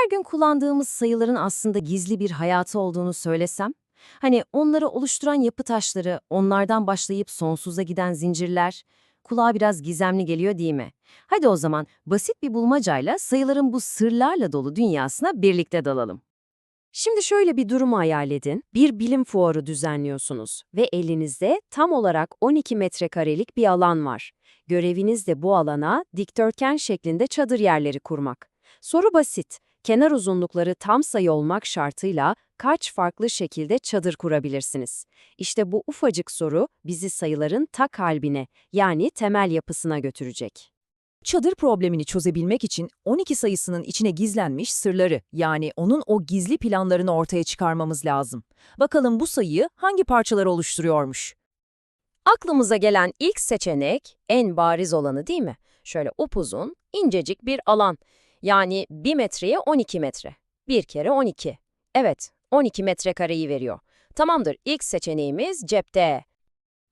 Her gün kullandığımız sayıların aslında gizli bir hayatı olduğunu söylesem, hani onları oluşturan yapı taşları, onlardan başlayıp sonsuza giden zincirler, kulağa biraz gizemli geliyor değil mi? Hadi o zaman basit bir bulmacayla sayıların bu sırlarla dolu dünyasına birlikte dalalım. Şimdi şöyle bir durumu hayal edin. Bir bilim fuarı düzenliyorsunuz ve elinizde tam olarak 12 metrekarelik bir alan var. Göreviniz de bu alana dikdörtgen şeklinde çadır yerleri kurmak. Soru basit. Kenar uzunlukları tam sayı olmak şartıyla kaç farklı şekilde çadır kurabilirsiniz? İşte bu ufacık soru bizi sayıların ta kalbine yani temel yapısına götürecek. Çadır problemini çözebilmek için 12 sayısının içine gizlenmiş sırları yani onun o gizli planlarını ortaya çıkarmamız lazım. Bakalım bu sayıyı hangi parçalar oluşturuyormuş? Aklımıza gelen ilk seçenek en bariz olanı değil mi? Şöyle upuzun, incecik bir alan. Yani 1 metreye 12 metre. 1 kere 12. Evet, 12 metrekareyi veriyor. Tamamdır, ilk seçeneğimiz cepte.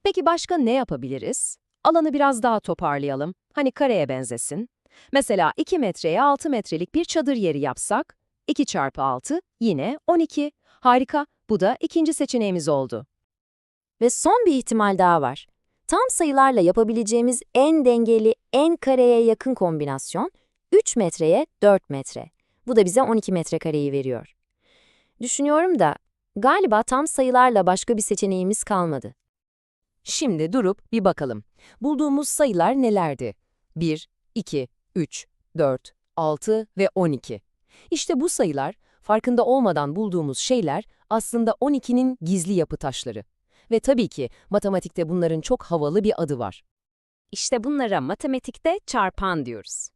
Peki başka ne yapabiliriz? Alanı biraz daha toparlayalım. Hani kareye benzesin. Mesela 2 metreye 6 metrelik bir çadır yeri yapsak, 2 çarpı 6 yine 12. Harika, bu da ikinci seçeneğimiz oldu. Ve son bir ihtimal daha var. Tam sayılarla yapabileceğimiz en dengeli, en kareye yakın kombinasyon 3 metreye 4 metre. Bu da bize 12 metrekareyi veriyor. Düşünüyorum da galiba tam sayılarla başka bir seçeneğimiz kalmadı. Şimdi durup bir bakalım. Bulduğumuz sayılar nelerdi? 1, 2, 3, 4, 6 ve 12. İşte bu sayılar, farkında olmadan bulduğumuz şeyler aslında 12'nin gizli yapı taşları. Ve tabii ki matematikte bunların çok havalı bir adı var. İşte bunlara matematikte çarpan diyoruz.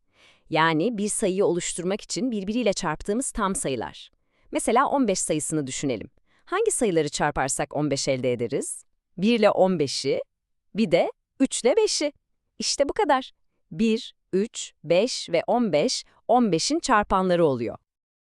Yani bir sayıyı oluşturmak için birbiriyle çarptığımız tam sayılar. Mesela 15 sayısını düşünelim. Hangi sayıları çarparsak 15 elde ederiz? 1 ile 15'i, bir de 3 ile 5'i. İşte bu kadar. 1, 3, 5 ve 15, 15'in çarpanları oluyor.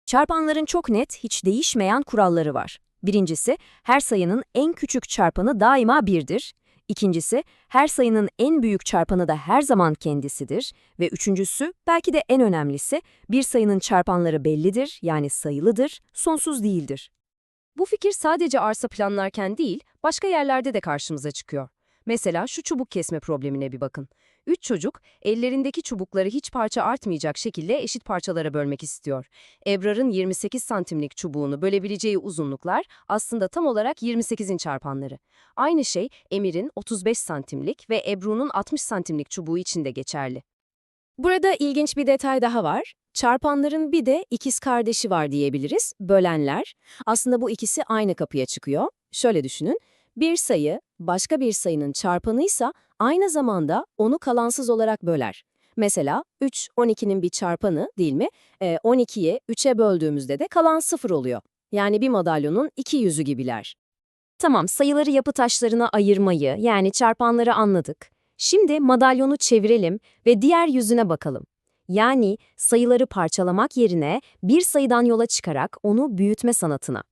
Çarpanların çok net, hiç değişmeyen kuralları var. Birincisi, her sayının en küçük çarpanı daima 1'dir. İkincisi, her sayının en büyük çarpanı da her zaman kendisidir. Ve üçüncüsü, belki de en önemlisi, bir sayının çarpanları bellidir, yani sayılıdır, sonsuz değildir. Bu fikir sadece arsa planlarken değil, başka yerlerde de karşımıza çıkıyor. Mesela şu çubuk kesme problemine bir bakın. Üç çocuk, ellerindeki çubukları hiç parça artmayacak şekilde eşit parçalara bölmek istiyor. Ebrar'ın 28 santimlik çubuğunu bölebileceği uzunluklar aslında tam olarak 28'in çarpanları. Aynı şey Emir'in 35 santimlik ve Ebru'nun 60 santimlik çubuğu için de geçerli. Burada ilginç bir detay daha var. Çarpanların bir de ikiz kardeşi var diyebiliriz, bölenler. Aslında bu ikisi aynı kapıya çıkıyor. Şöyle düşünün, bir sayı başka bir sayının çarpanıysa aynı zamanda onu kalansız olarak böler. Mesela 3, 12'nin bir çarpanı değil mi? E, 12'yi 3'e böldüğümüzde de kalan 0 oluyor. Yani bir madalyonun iki yüzü gibiler. Tamam, sayıları yapı taşlarına ayırmayı, yani çarpanları anladık. Şimdi madalyonu çevirelim ve diğer yüzüne bakalım. Yani sayıları parçalamak yerine bir sayıdan yola çıkarak onu büyütme sanatına.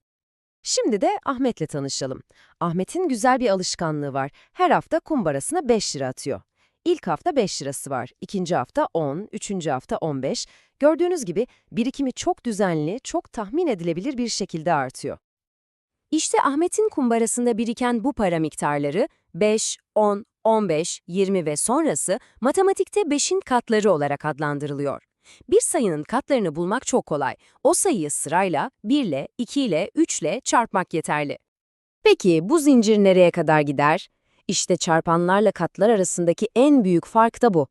Şimdi de Ahmet'le tanışalım. Ahmet'in güzel bir alışkanlığı var. Her hafta kumbarasına 5 lira atıyor. İlk hafta 5 lirası var, ikinci hafta 10, üçüncü hafta 15. Gördüğünüz gibi birikimi çok düzenli, çok tahmin edilebilir bir şekilde artıyor. İşte Ahmet'in kumbarasında biriken bu para miktarları 5, 10, 15, 20 ve sonrası matematikte 5'in katları olarak adlandırılıyor. Bir sayının katlarını bulmak çok kolay. O sayıyı sırayla 1 ile, 2 ile, 3 ile çarpmak yeterli. Peki bu zincir nereye kadar gider? İşte çarpanlarla katlar arasındaki en büyük fark da bu.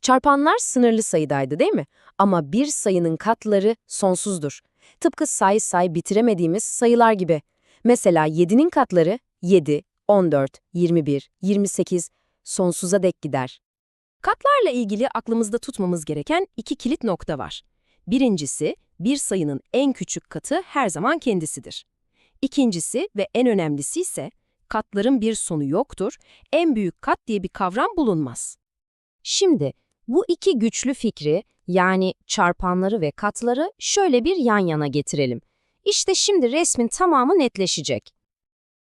Çarpanlar sınırlı sayıdaydı değil mi? Ama bir sayının katları sonsuzdur. Tıpkı say say bitiremediğimiz sayılar gibi. Mesela 7'nin katları 7, 14, 21, 28 sonsuza dek gider. Katlarla ilgili aklımızda tutmamız gereken iki kilit nokta var. Birincisi, bir sayının en küçük katı her zaman kendisidir. İkincisi ve en önemlisi ise katların bir sonu yoktur, en büyük kat diye bir kavram bulunmaz. Şimdi bu iki güçlü fikri yani çarpanları ve katları şöyle bir yan yana getirelim. İşte şimdi resmin tamamı netleşecek.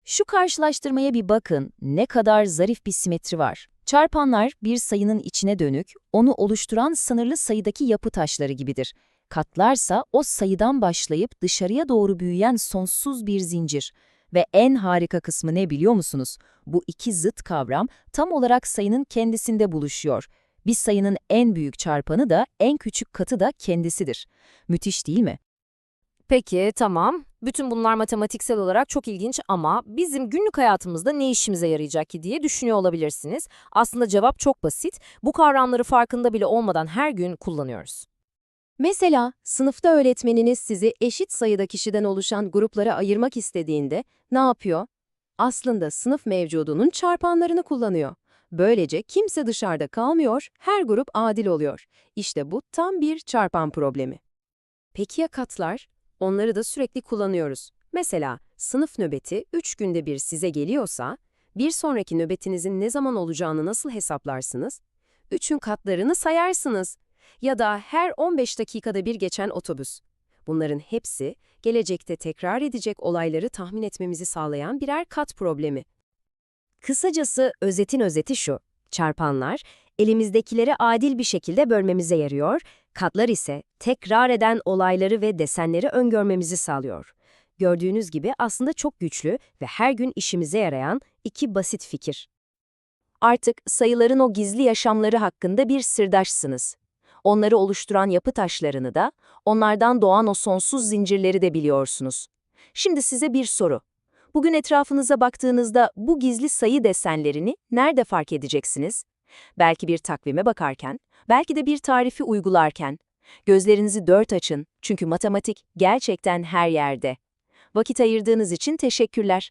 Şu karşılaştırmaya bir bakın, ne kadar zarif bir simetri var. Çarpanlar bir sayının içine dönük, onu oluşturan sınırlı sayıdaki yapı taşları gibidir. Katlarsa o sayıdan başlayıp dışarıya doğru büyüyen sonsuz bir zincir. Ve en harika kısmı ne biliyor musunuz? Bu iki zıt kavram tam olarak sayının kendisinde buluşuyor. Bir sayının en büyük çarpanı da en küçük katı da kendisidir. Müthiş değil mi? Peki, tamam. Bütün bunlar matematiksel olarak çok ilginç ama bizim günlük hayatımızda ne işimize yarayacak ki diye düşünüyor olabilirsiniz. Aslında cevap çok basit. Bu kavramları farkında bile olmadan her gün kullanıyoruz. Mesela sınıfta öğretmeniniz sizi eşit sayıda kişiden oluşan gruplara ayırmak istediğinde ne yapıyor? Aslında sınıf mevcudunun çarpanlarını kullanıyor. Böylece kimse dışarıda kalmıyor, her grup adil oluyor. İşte bu tam bir çarpan problemi. Peki ya katlar? Onları da sürekli kullanıyoruz. Mesela sınıf nöbeti 3 günde bir size geliyorsa, bir sonraki nöbetinizin ne zaman olacağını nasıl hesaplarsınız? 3'ün katlarını sayarsınız. Ya da her 15 dakikada bir geçen otobüs. Bunların hepsi gelecekte tekrar edecek olayları tahmin etmemizi sağlayan birer kat problemi. Kısacası özetin özeti şu. Çarpanlar elimizdekileri adil bir şekilde bölmemize yarıyor, katlar ise tekrar eden olayları ve desenleri öngörmemizi sağlıyor. Gördüğünüz gibi aslında çok güçlü ve her gün işimize yarayan iki basit fikir. Artık sayıların o gizli yaşamları hakkında bir sırdaşsınız. Onları oluşturan yapı taşlarını da, onlardan doğan o sonsuz zincirleri de biliyorsunuz. Şimdi size bir soru. Bugün etrafınıza baktığınızda bu gizli sayı desenlerini nerede fark edeceksiniz? Belki bir takvime bakarken, belki de bir tarifi uygularken. Gözlerinizi dört açın çünkü matematik gerçekten her yerde. Vakit ayırdığınız için teşekkürler.